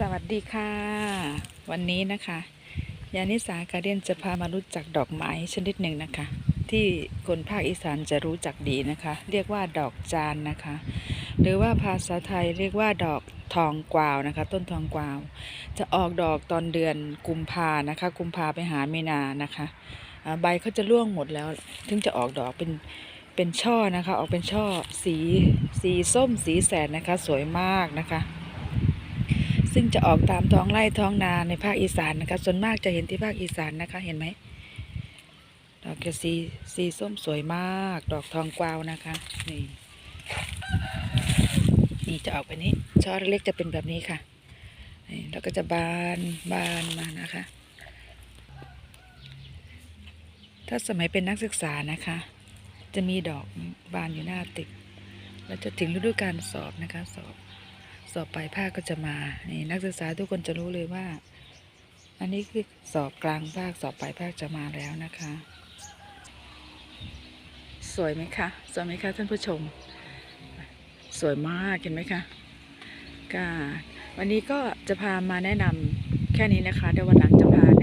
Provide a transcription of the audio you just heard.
สวัสดีค่ะ วันนี้นะคะยานิสาการเดียนจะพามารู้จักดอกไม้ชนิดหนึ่งนะคะ ที่คนภาคอีสานจะรู้จักดีนะคะ เรียกว่าดอกจานนะคะ หรือว่าภาษาไทยเรียกว่าดอกทองกวาวนะคะ ต้นทองกวาว จะออกดอกตอนเดือนกุมภานะคะ กุมภาไปหาเมนานะคะใบเขาจะร่วงหมดแล้ว ถึงจะออกดอกเป็นเป็นช่อนะคะ ออกเป็นช่อสีสีส้มสีแสดนะคะ สวยมากนะคะ ซึ่งจะออกตามท้องไร่ท้องนาในภาคอีสานนะคะ ส่วนมากจะเห็นที่ภาคอีสานนะคะ เห็นไหม ดอกจะสีสีส้มสวยมาก ดอกทองกวาวนะคะ นี่ นี่จะออกไปนี้ ช่อเล็กจะเป็นแบบนี้ค่ะ นี่แล้วก็จะบานบานมานะคะ ถ้าสมัยเป็นนักศึกษานะคะ จะมีดอกบานอยู่หน้าตึก แล้วจะถึงฤดูการสอบนะคะสอบ สอบปลายภาคก็จะมา นี่นักศึกษาทุกคนจะรู้เลยว่า อันนี้คือสอบกลางภาคสอบปลายภาคจะมาแล้วนะคะ สวยไหมคะสวยไหมคะท่านผู้ชม สวยมากเห็นไหมคะก็วันนี้ก็จะพามาแนะนำแค่นี้นะคะเดี๋ยววันหลังจะพา